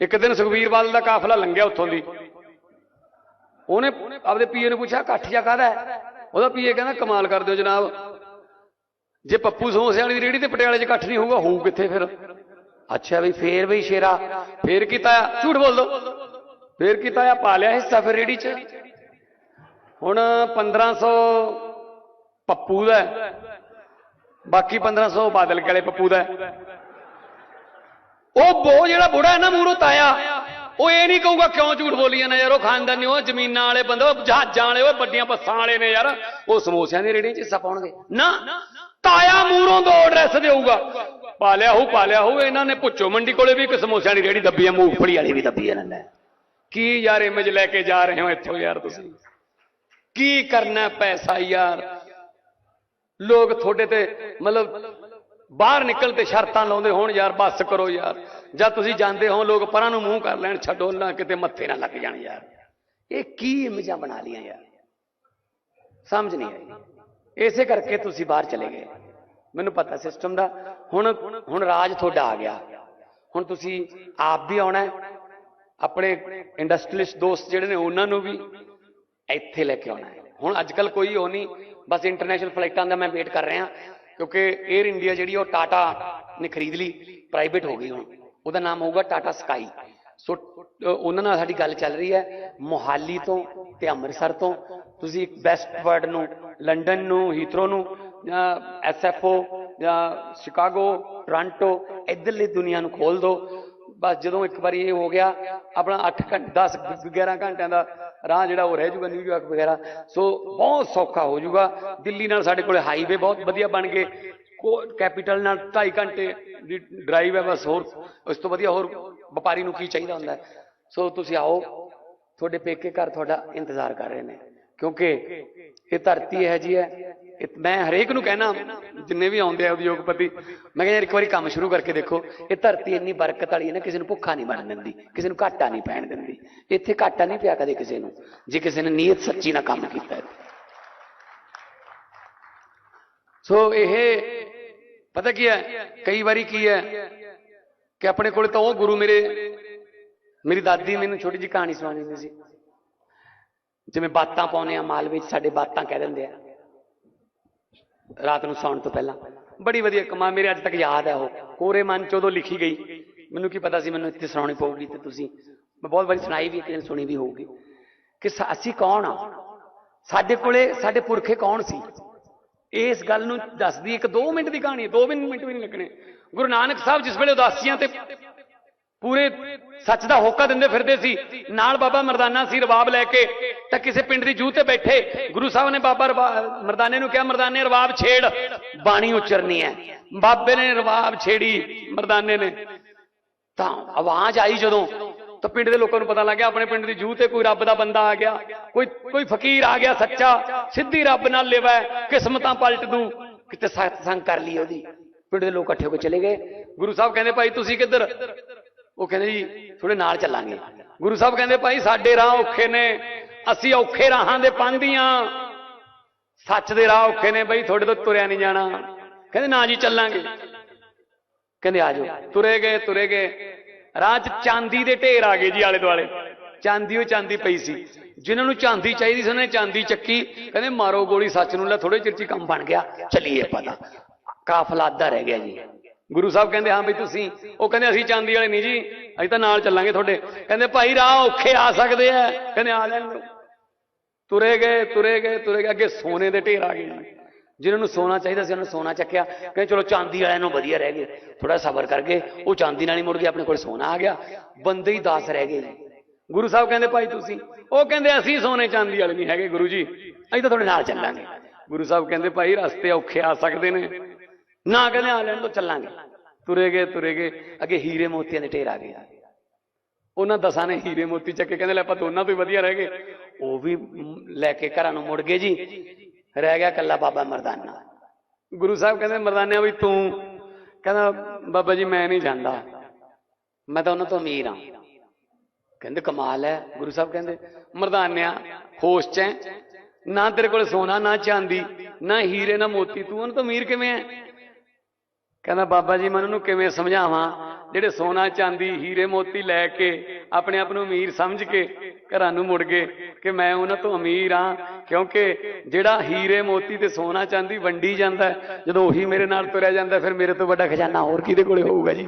ਇੱਕ ਦਿਨ ਸੁਖਬੀਰ ਬਾਦਲ ਦਾ ਕਾਫਲਾ ਲੰਘਿਆ ਉੱਥੋਂ ਦੀ। ਉਹਨੇ ਆਪਦੇ ਪੀਏ ਨੂੰ ਪੁੱਛਿਆ ਇਕੱਠ ਜਾ ਕਾਹਦਾ ਉਹਦਾ ਪੀਏ ਕਹਿੰਦਾ ਕਮਾਲ ਕਰ ਦਿਓ ਜਨਾਬ। ਜੇ ਪੱਪੂ ਸਮੋਸੇ ਵਾਲੀ ਰੇੜੀ ਤੇ ਪਟਿਆਲੇ 'ਚ ਇਕੱਠ ਨਹੀਂ ਹੋਊਗਾ ਹੋਊ ਕਿੱਥੇ ਫਿਰ? ਅੱਛਾ ਬਈ ਫੇਰ ਬਈ ਸ਼ੇਰਾ ਫੇਰ ਕੀਤਾ ਝੂਠ ਬੋਲ ਦੋ ਫੇਰ ਕੀਤਾ ਆ ਪਾ ਲਿਆ ਹਿੱਸਾ ਫਿਰ ਰੇੜੀ 'ਚ। ਹੁਣ 1500 ਪੱਪੂ ਦਾ ਹੈ, ਬਾਕੀ 1500 ਬਾਦਲ ਕੇ ਵਾਲੇ ਪੱਪੂ ਦਾ ਉਹ ਬੋ ਜਿਹੜਾ ਬੁੜਾ ਹੈ ਨਾ ਮੂਰੋ ਤਾਇਆ, ਉਹ ਇਹ ਨਹੀਂ ਕਹੂਗਾ ਕਿਉਂ ਝੂਠ ਬੋਲੀ ਜਾਂਦਾ ਯਾਰ, ਉਹ ਖਾਨਦਾਨੀ ਉਹ ਜ਼ਮੀਨਾਂ ਵਾਲੇ ਬੰਦੇ, ਉਹ ਜਹਾਜ਼ਾਂ ਵਾਲੇ, ਉਹ ਵੱਡੀਆਂ ਬੱਸਾਂ ਵਾਲੇ ਨੇ ਯਾਰ, ਉਹ ਸਮੋਸਿਆਂ ਦੀ ਰੇੜੀਆਂ 'ਚ ਹਿੱਸਾ ਪਾਉਣਗੇ। ਨਾ, ਤਾਇਆ ਮੂਰੋਂ ਦੋ ਐਡਰੈਸ ਦੇਊਗਾ। ਪਾਲਿਆ ਹੋਊ ਪਾ ਹੋਊ, ਇਹਨਾਂ ਨੇ ਪੁੱਛੋ, ਮੰਡੀ ਕੋਲੇ ਵੀ ਇੱਕ ਸਮੋਸਿਆਂ ਦੀ ਰੇੜੀ ਦੱਬੀ ਹੈ ਮੂੰਗਫਲੀ ਵਾਲੀ ਵੀ ਦੱਬੀ ਹੈ ਇਹਨਾਂ ਨੇ। ਕੀ ਯਾਰ ਇਮੇਜ ਲੈ ਕੇ ਜਾ ਰਹੇ ਹੋ ਇੱਥੋਂ ਯਾਰ ਤੁਸੀਂ? ਕੀ ਕਰਨਾ ਪੈਸਾ ਯਾਰ? ਲੋਕ ਤੁਹਾਡੇ ਤੇ, ਮਤਲਬ ਬਾਹਰ ਨਿਕਲ ਤੇ ਸ਼ਰਤਾਂ ਲਾਉਂਦੇ ਹੋਣ ਯਾਰ, ਬੱਸ ਕਰੋ ਯਾਰ। ਜਾਂ ਤੁਸੀਂ ਜਾਂਦੇ ਹੋ, ਲੋਕ ਪਰਾਂ ਨੂੰ ਮੂੰਹ ਕਰ ਲੈਣ, ਛੱਡੋ ਨਾ ਕਿਤੇ ਮੱਥੇ ਨਾ ਲੱਗ ਜਾਣ ਯਾਰ। ਇਹ ਕੀ ਇਮੇਜਾਂ ਬਣਾ ਲੀਆਂ ਯਾਰ? ਸਮਝ ਨਹੀਂ ਆਈ। ਇਸੇ ਕਰਕੇ ਤੁਸੀਂ ਬਾਹਰ ਚਲੇ ਗਏ। ਮੈਨੂੰ ਪਤਾ ਸਿਸਟਮ ਦਾ। ਹੁਣ ਹੁਣ ਰਾਜ ਤੁਹਾਡਾ ਆ ਗਿਆ। ਹੁਣ ਤੁਸੀਂ ਆਪ ਵੀ ਆਉਣਾ ਆਪਣੇ ਇੰਡਸਟਰੀਲਿਸਟ ਦੋਸਤ ਜਿਹੜੇ ਨੇ, ਉਹਨਾਂ ਨੂੰ ਵੀ ਇੱਥੇ ਲੈ ਕੇ ਆਉਣਾ ਹੁਣ ਅੱਜ ਕੱਲ ਕੋਈ ਉਹ ਨਹੀਂ। ਬਸ ਇੰਟਰਨੈਸ਼ਨਲ ਫਲਾਈਟਾਂ ਦਾ ਮੈਂ ਵੇਟ ਕਰ ਰਿਹਾ। ਕਿਉਂਕਿ 에ਅਰ ਇੰਡੀਆ ਜਿਹੜੀ ਉਹ ਟਾਟਾ ਨੇ ਖਰੀਦ ਲਈ ਪ੍ਰਾਈਵੇਟ ਹੋ ਗਈ ਹੁਣ। ਉਹਦਾ ਨਾਮ ਹੋਊਗਾ ਟਾਟਾ ਸਕਾਈ ਸੋ ਉਹਨਾਂ ਨਾਲ ਸਾਡੀ ਗੱਲ ਚੱਲ ਰਹੀ ਹੈ ਮੋਹਾਲੀ ਤੋਂ ਤੇ ਅੰਮ੍ਰਿਤਸਰ ਤੋਂ। ਤੁਸੀਂ ਬੈਸਟ ਵਰਡ ਨੂੰ ਲੰਡਨ ਨੂੰ ਹੀਥਰੋ ਨੂੰ, ਜਾਂ ਐਸਐਫਓ ਜਾਂ ਸ਼ਿਕਾਗੋ ਟੋਰਾਂਟੋ ਇਧਰਲੀ ਦੁਨੀਆ ਨੂੰ ਖੋਲ ਦਿਓ। ਬਸ ਜਦੋਂ ਇੱਕ ਵਾਰੀ ਇਹ ਹੋ ਗਿਆ, ਆਪਣਾ 8 ਘੰਟੇ 10 11 ਘੰਟਿਆਂ ਦਾ ਰਾਹ ਜਿਹੜਾ ਉਹ ਰਹਿ ਜੂਗਾ ਨਿਊਯਾਰਕ ਵਗੈਰਾ। ਸੋ ਬਹੁਤ ਸੌਖਾ ਹੋ ਜਾਊਗਾ। ਦਿੱਲੀ ਨਾਲ ਸਾਡੇ ਕੋਲੇ ਹਾਈਵੇ ਬਹੁਤ ਵਧੀਆ ਬਣ ਗਏ। ਕੈਪੀਟਲ ਨਾਲ 2.5 ਘੰਟੇ ਦੀ ਡਰਾਈਵ ਹੈ ਬਸ ਹੋਰ। ਉਸ ਤੋਂ ਵਧੀਆ ਹੋਰ ਵਪਾਰੀ ਨੂੰ ਕੀ ਚਾਹੀਦਾ ਹੁੰਦਾ? ਸੋ ਤੁਸੀਂ ਆਓ। ਤੁਹਾਡੇ ਪੇਕੇ ਘਰ ਤੁਹਾਡਾ ਇੰਤਜ਼ਾਰ ਕਰ ਰਹੇ ਨੇ। ਕਿਉਂਕਿ ਇਹ ਧਰਤੀ ਹੈ ਜੀ ਹੈ। ਮੈਂ ਹਰੇਕ ਨੂੰ ਕਹਿਣਾ ਜਿੰਨੇ ਵੀ ਆਉਂਦੇ ਆ ਉਦਯੋਗਪਤੀ ਮੈਂ ਕਹਿੰਦਾ ਇੱਕ ਵਾਰੀ ਕੰਮ ਸ਼ੁਰੂ ਕਰਕੇ ਦੇਖੋ, ਇਹ ਧਰਤੀ ਇੰਨੀ ਬਰਕਤ ਵਾਲੀ ਹੈ ਨਾ, ਕਿਸੇ ਨੂੰ ਭੁੱਖਾ ਨਹੀਂ ਮਰਨ ਦਿੰਦੀ, ਕਿਸੇ ਨੂੰ ਘਾਟਾ ਨਹੀਂ ਪੈਣ ਦਿੰਦੀ, ਇੱਥੇ ਘਾਟਾ ਨਹੀਂ ਪਿਆ ਕਦੇ ਕਿਸੇ ਨੂੰ, ਜੇ ਕਿਸੇ ਨੇ ਨੀਅਤ ਸੱਚੀ ਨਾਲ ਕੰਮ ਕੀਤਾ ਹੈ ਸੋ ਇਹ ਪਤਾ ਕੀ ਹੈ, ਕਈ ਵਾਰੀ ਕੀ ਹੈ ਕਿ ਆਪਣੇ ਕੋਲ ਤਾਂ ਉਹ ਗੁਰੂ ਮੇਰੇ, ਮੇਰੀ ਦਾਦੀ ਮੈਨੂੰ ਛੋਟੀ ਜਿਹੀ ਕਹਾਣੀ ਸੁਣਾਉਂਦੀ ਹੁੰਦੀ ਸੀ। ਜਿਵੇਂ ਬਾਤਾਂ ਪਾਉਨੇ ਆ ਮਾਲ ਵਿੱਚ, ਸਾਡੇ ਬਾਤਾਂ ਕਹਿ ਦਿੰਦੇ ਆ। ਰਾਤ ਨੂੰ ਸੌਣ ਤੋਂ ਪਹਿਲਾਂ। ਬੜੀ ਵਧੀਆ ਕਮਾ ਮੇਰੇ ਅੱਜ ਤੱਕ ਯਾਦ ਹੈ ਉਹ। ਕੋਰੇ ਮਨ ਚ ਉਦੋਂ ਲਿਖੀ ਗਈ। ਮੈਨੂੰ ਕੀ ਪਤਾ ਸੀ, ਮੈਨੂੰ ਇੱਥੇ ਸੁਣਾਉਣੀ ਪਊਗੀ ਤੇ ਤੁਸੀਂ। ਮੈਂ ਬਹੁਤ ਵਾਰੀ ਸੁਣਾਈ ਵੀ ਕਿਸੇ ਸੁਣੀ ਵੀ ਹੋਊਗੀ। ਕਿ ਅਸੀਂ ਕੌਣ ਆ? ਸਾਡੇ ਕੋਲੇ, ਸਾਡੇ ਪੁਰਖੇ ਕੌਣ ਸੀ? ਇਸ ਗੱਲ ਨੂੰ ਦੱਸਦੀ ਇੱਕ 2 ਮਿੰਟ ਦੀ ਕਹਾਣੀ 2 ਮਿੰਟ ਵੀ ਨਹੀਂ ਲੱਗਣੇ। ਗੁਰੂ ਨਾਨਕ ਸਾਹਿਬ ਜਿਸ ਵੇਲੇ ਉਦਾਸੀਆਂ ਤੇ ਪੂਰੇ ਸੱਚ ਦਾ ਹੋਕਾ ਦਿੰਦੇ ਫਿਰਦੇ ਸੀ। ਨਾਲ ਬਾਬਾ ਮਰਦਾਨਾ ਸੀ, ਰਵਾਬ ਲੈ ਕੇ, ਤਾਂ ਕਿਸੇ ਪਿੰਡ ਦੀ ਜੂਹ ਤੇ ਬੈਠੇ, ਗੁਰੂ ਸਾਹਿਬ ਨੇ ਬਾਬਾ ਮਰਦਾਨੇ ਨੂੰ ਕਿਹਾ, ਮਰਦਾਨੇ, ਰਵਾਬ ਛੇੜ, ਬਾਣੀ ਉਚਰਨੀ ਹੈ। ਬਾਬੇ ਨੇ ਰਵਾਬ ਛੇੜੀ, ਮਰਦਾਨੇ ਨੇ। ਤਾਂ ਆਵਾਜ਼ ਆਈ ਜਦੋਂ, ਤਾਂ ਪਿੰਡ ਦੇ ਲੋਕਾਂ ਨੂੰ ਪਤਾ ਲੱਗ ਗਿਆ, ਆਪਣੇ ਪਿੰਡ ਦੀ ਜੂਹ ਤੇ ਕੋਈ ਰੱਬ ਦਾ ਬੰਦਾ ਆ ਗਿਆ, ਕੋਈ ਕੋਈ ਫਕੀਰ ਆ ਗਿਆ ਸੱਚਾ, ਸਿੱਧੀ ਰੱਬ ਨਾਲ ਲਿਵਾ, ਕਿਸਮਤਾਂ ਪਲਟ ਦੂ, ਕਿਤੇ ਸਤਸੰਗ ਕਰ ਲਈ ਉਹਦੀ। ਪਿੰਡ ਦੇ ਲੋਕ ਇਕੱਠੇ ਹੋ ਕੇ ਚਲੇ ਗਏ। ਗੁਰੂ ਸਾਹਿਬ ਕਹਿੰਦੇ, ਭਾਈ, ਤੁਸੀਂ ਕਿੱਧਰ? ਉਹ ਕਹਿੰਦੇ ਜੀ ਥੋੜੇ ਨਾਲ ਚੱਲਾਂਗੇ। ਗੁਰੂ ਸਾਹਿਬ ਕਹਿੰਦੇ ਭਾਈ, ਸਾਡੇ ਰਾਹ ਔਖੇ ਨੇ, ਅਸੀਂ ਔਖੇ ਰਾਹਾਂ ਦੇ ਪੰਦੀਆਂ ਸੱਚ ਦੇ ਰਾਹ ਔਖੇ ਨੇ ਬਈ, ਤੁਹਾਡੇ ਤੋਂ ਤੁਰਿਆ ਨਹੀਂ ਜਾਣਾ। ਕਹਿੰਦੇ, ਨਾ ਜੀ, ਚੱਲਾਂਗੇ। ਕਹਿੰਦੇ, ਆ ਜਾਓ। ਤੁਰੇ ਗਏ ਤੁਰੇ ਗਏ। ਰਾਹ 'ਚ ਚਾਂਦੀ ਦੇ ਢੇਰ ਆ ਗਏ ਜੀ ਆਲੇ ਦੁਆਲੇ। ਚਾਂਦੀ, ਉਹ ਚਾਂਦੀ ਪਈ ਸੀ। ਜਿਨ੍ਹਾਂ ਨੂੰ ਚਾਂਦੀ ਚਾਹੀਦੀ ਸੀ, ਉਹਨੇ ਚਾਂਦੀ ਚੱਕੀ। ਕਹਿੰਦੇ, ਮਾਰੋ ਗੋਲੀ, ਸੱਚ ਨੂੰ ਲੈ ਥੋੜੇ ਚਿਰ 'ਚ ਹੀ ਕੰਮ ਬਣ ਗਿਆ। ਚੱਲੀਏ ਪਤਾ ਕਾਫਲਾ ਅੱਧਾ ਰਹਿ ਗਿਆ ਜੀ। ਗੁਰੂ ਸਾਹਿਬ ਕਹਿੰਦੇ, ਹਾਂ ਵੀ ਤੁਸੀਂ, ਉਹ ਕਹਿੰਦੇ, ਅਸੀਂ ਚਾਂਦੀ ਵਾਲੇ ਨਹੀਂ ਜੀ, ਅਸੀਂ ਤਾਂ ਨਾਲ ਚੱਲਾਂਗੇ ਤੁਹਾਡੇ। ਕਹਿੰਦੇ, ਭਾਈ, ਰਾਹ ਔਖੇ ਆ ਸਕਦੇ ਆ। ਕਹਿੰਦੇ, ਆ ਲੈਣ ਤੁਰੇ ਗਏ ਤੁਰੇ ਗਏ ਤੁਰੇ ਗਏ, ਅੱਗੇ ਸੋਨੇ ਦੇ ਢੇਰ ਆ ਗਏ ਜੀ। ਜਿਨ੍ਹਾਂ ਨੂੰ ਸੋਨਾ ਚਾਹੀਦਾ ਸੀ, ਉਹਨਾਂ ਨੂੰ ਸੋਨਾ ਚੱਕਿਆ। ਕਹਿੰਦੇ, ਚਲੋ, ਚਾਂਦੀ ਵਾਲਿਆਂ ਨੂੰ ਵਧੀਆ ਰਹਿ ਗਏ। ਥੋੜਾ ਸਬਰ ਕਰਕੇ ਉਹ ਚਾਂਦੀ ਨਾਲ ਹੀ ਮੁੜ ਗਏ, ਆਪਣੇ ਕੋਲ ਸੋਨਾ ਆ ਗਿਆ। ਬੰਦੇ ਹੀ ਦਾਸ ਰਹਿ ਗਏ ਜੀ। ਗੁਰੂ ਸਾਹਿਬ ਕਹਿੰਦੇ, ਭਾਈ, ਤੁਸੀਂ, ਉਹ ਕਹਿੰਦੇ, ਅਸੀਂ ਸੋਨੇ ਚਾਂਦੀ ਵਾਲੇ ਨਹੀਂ ਹੈਗੇ ਗੁਰੂ ਜੀ। ਅਸੀਂ ਤਾਂ ਤੁਹਾਡੇ ਨਾਲ ਚੱਲਾਂਗੇ। ਗੁਰੂ ਸਾਹਿਬ ਕਹਿੰਦੇ, ਭਾਈ, ਰਸਤੇ ਔਖੇ ਆ ਸਕਦੇ ਨੇ। ਨਾ ਕਹਿੰਦੇ, ਆ ਲੈਣ ਤੋਂ ਚੱਲਾਂਗੇ। ਤੁਰੇ ਗਏ ਤੁਰੇ ਗਏ। ਅੱਗੇ ਹੀਰੇ ਮੋਤੀਆਂ ਦੇ ਢੇਰ ਆ ਗਏ। ਉਹਨਾਂ ਦਸਾਂ ਨੇ ਹੀਰੇ ਮੋਤੀ ਚੱਕੇ ਕਹਿੰਦੇ, ਲੈ, ਆਪਾਂ ਦੋਨਾਂ ਤੋਂ ਹੀ ਵਧੀਆ ਰਹਿ ਗਏ। ਉਹ ਵੀ ਲੈ ਕੇ ਘਰਾਂ ਨੂੰ ਮੁੜ ਗਏ ਜੀ। ਰਹਿ ਗਿਆ ਕੱਲਾ ਬਾਬਾ ਮਰਦਾਨਾ। ਗੁਰੂ ਸਾਹਿਬ ਕਹਿੰਦੇ, ਮਰਦਾਨਿਆ ਵੀ ਤੂੰ। ਕਹਿੰਦਾ, ਬਾਬਾ ਜੀ, ਮੈਂ ਨਹੀਂ ਜਾਂਦਾ। ਮੈਂ ਤਾਂ ਉਹਨਾਂ ਤੋਂ ਅਮੀਰ ਹਾਂ। ਕਹਿੰਦੇ, ਕਮਾਲ ਹੈ। ਗੁਰੂ ਸਾਹਿਬ ਕਹਿੰਦੇ, ਮਰਦਾਨਿਆ, ਹੋਸ਼ ਚ ਹੈ। ਨਾ ਤੇਰੇ ਕੋਲ ਸੋਨਾ, ਨਾ ਚਾਂਦੀ, ਨਾ ਹੀਰੇ, ਨਾ ਮੋਤੀ। ਤੂੰ ਉਹਨਾਂ ਤੋਂ ਅਮੀਰ ਕਿਵੇਂ ਹੈ? ਕਹਿੰਦਾ, ਬਾਬਾ ਜੀ, ਮੈਂ ਉਹਨਾਂ ਨੂੰ ਕਿਵੇਂ ਸਮਝਾਵਾਂ? ਜਿਹੜੇ ਸੋਨਾ ਚਾਂਦੀ, ਹੀਰੇ ਮੋਤੀ ਲੈ ਕੇ ਆਪਣੇ ਆਪ ਨੂੰ ਅਮੀਰ ਸਮਝ ਕੇ ਘਰਾਂ ਨੂੰ ਮੁੜ ਗਏ ਕਿ ਮੈਂ ਉਹਨਾਂ ਤੋਂ ਅਮੀਰ ਹਾਂ, ਕਿਉਂਕਿ ਜਿਹੜਾ ਹੀਰੇ ਮੋਤੀ ਤੇ ਸੋਨਾ ਚਾਂਦੀ ਵੰਡੀ ਜਾਂਦਾ ਜਦੋਂ ਉਹੀ ਮੇਰੇ ਨਾਲ ਤੁਰਿਆ ਜਾਂਦਾ ਫਿਰ ਮੇਰੇ ਤੋਂ ਵੱਡਾ ਖਜ਼ਾਨਾ ਹੋਰ ਕਿਹਦੇ ਕੋਲੇ ਹੋਊਗਾ ਜੀ?